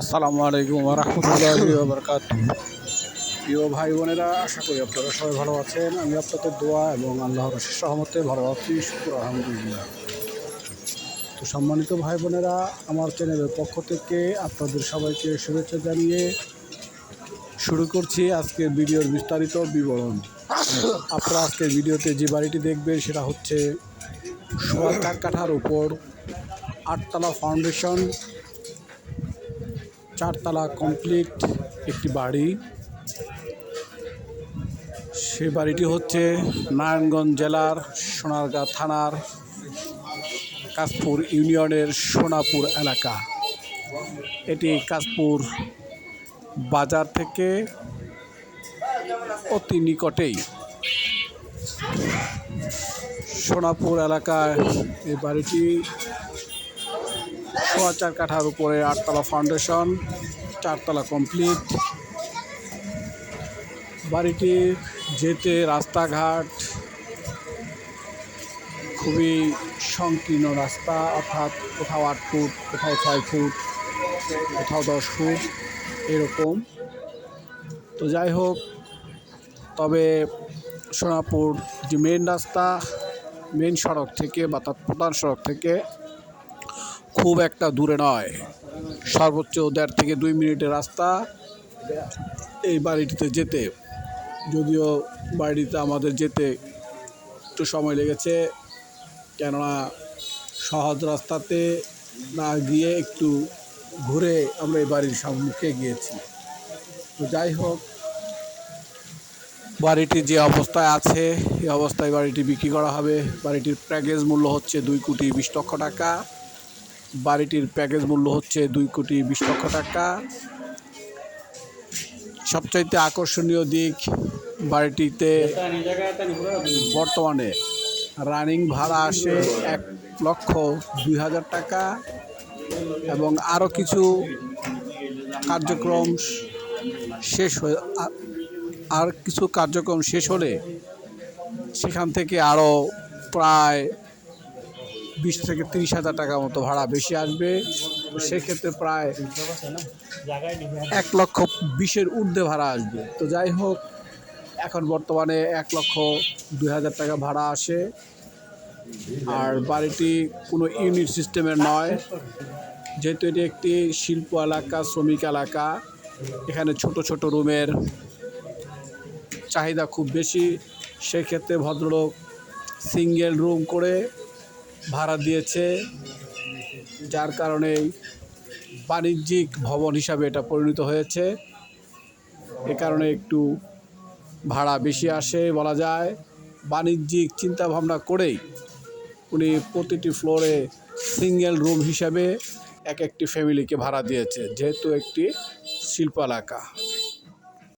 আসসালামু আলাইকুম রহমতুল্লাহি বরকাত প্রিয় ভাই বোনেরা, আশা করি আপনারা সবাই ভালো আছেন। আমি আপনাদের দোয়া এবং আল্লাহর শেষ সহমতে ভালো আছি। শুক্র, আলহামদুলিল্লাহ। তো সম্মানিত ভাই বোনেরা, আমার চ্যানেলের পক্ষ থেকে আপনাদের সবাইকে শুভেচ্ছা জানিয়ে শুরু করছি আজকের ভিডিওর বিস্তারিত বিবরণ। আপনারা আজকের ভিডিওতে যে বাড়িটি দেখবেন, সেটা হচ্ছে সোয়া কাঠার উপর আটতলা ফাউন্ডেশন। চারতলা কমপ্লিট একটি বাড়ি। সে বাড়িটি হচ্ছে নারায়ণগঞ্জ জেলার সোনারগাঁ থানার কাশপুর ইউনিয়নের সোনাপুর এলাকা। এটি কাশপুর বাজার থেকে অতি নিকটেই। সোনাপুর এলাকায় এই বাড়িটি সোয়া চার কাঠার উপরে আটতলা ফাউন্ডেশন চারতলা কমপ্লিট বাড়িটি যেতে রাস্তাঘাট খুবই সংকীর্ণ রাস্তা, অর্থাৎ কোথাও আট ফুট, কোথাও ছয় ফুট, কোথাও দশ ফুট, এরকম। তো যাই হোক, তবে সোনাপুর যে মেন রাস্তা মেন সড়ক থেকে বা তার প্রধান সড়ক থেকে খুব একটা দূরে নয়। সর্বোচ্চ দেড় থেকে দুই মিনিটের রাস্তা এই বাড়িটিতে যেতে। যদিও বাড়িতে আমাদের যেতে একটু সময় লেগেছে, কেননা সহজ রাস্তাতে না গিয়ে একটু ঘুরে আমরা এই বাড়ির সম্মুখে গিয়েছি। তো যাই হোক, বাড়িটি যে অবস্থায় আছে, এই অবস্থায় বাড়িটি বিক্রি করা হবে। বাড়িটির প্যাকেজ মূল্য হচ্ছে দুই কোটি বিশ লক্ষ টাকা। বাড়িটির প্যাকেজ মূল্য হচ্ছে দুই কোটি বিশ লক্ষ টাকা। সবচাইতে আকর্ষণীয় দিক বাড়িটিতে বর্তমানে রানিং ভাড়া আসে এক লক্ষ দুই হাজার টাকা এবং আরও কিছু কার্যক্রম শেষ হয়ে আর কিছু কার্যক্রম শেষ হলে সেখান থেকে আরও প্রায় বিশ থেকে তিরিশ হাজার টাকা মতো ভাড়া বেশি আসবে। সেক্ষেত্রে প্রায় এক লক্ষ বিশের ঊর্ধ্বে ভাড়া আসবে। তো যাই হোক, এখন বর্তমানে এক লক্ষ দুই হাজার টাকা ভাড়া আসে। আর বাড়িটি কোনো ইউনিট সিস্টেমের নয়। যেহেতু এটি একটি শিল্প এলাকা, শ্রমিক এলাকা, এখানে ছোট ছোট রুমের চাহিদা খুব বেশি। সেক্ষেত্রে ভদ্রলোক সিঙ্গেল রুম করে ভাড়া দিয়েছে, যার কারণে বাণিজ্যিক ভবন হিসাবে এটা পরিণত হয়েছে। এ কারণে একটু ভাড়া বেশি আসে বলা যায়। বাণিজ্যিক চিন্তা ভাবনা করেই উনি প্রতিটি ফ্লোরে সিঙ্গেল রুম হিসাবে এক একটি ফ্যামিলিকে ভাড়া দিয়েছে, যেহেতু একটি শিল্প এলাকা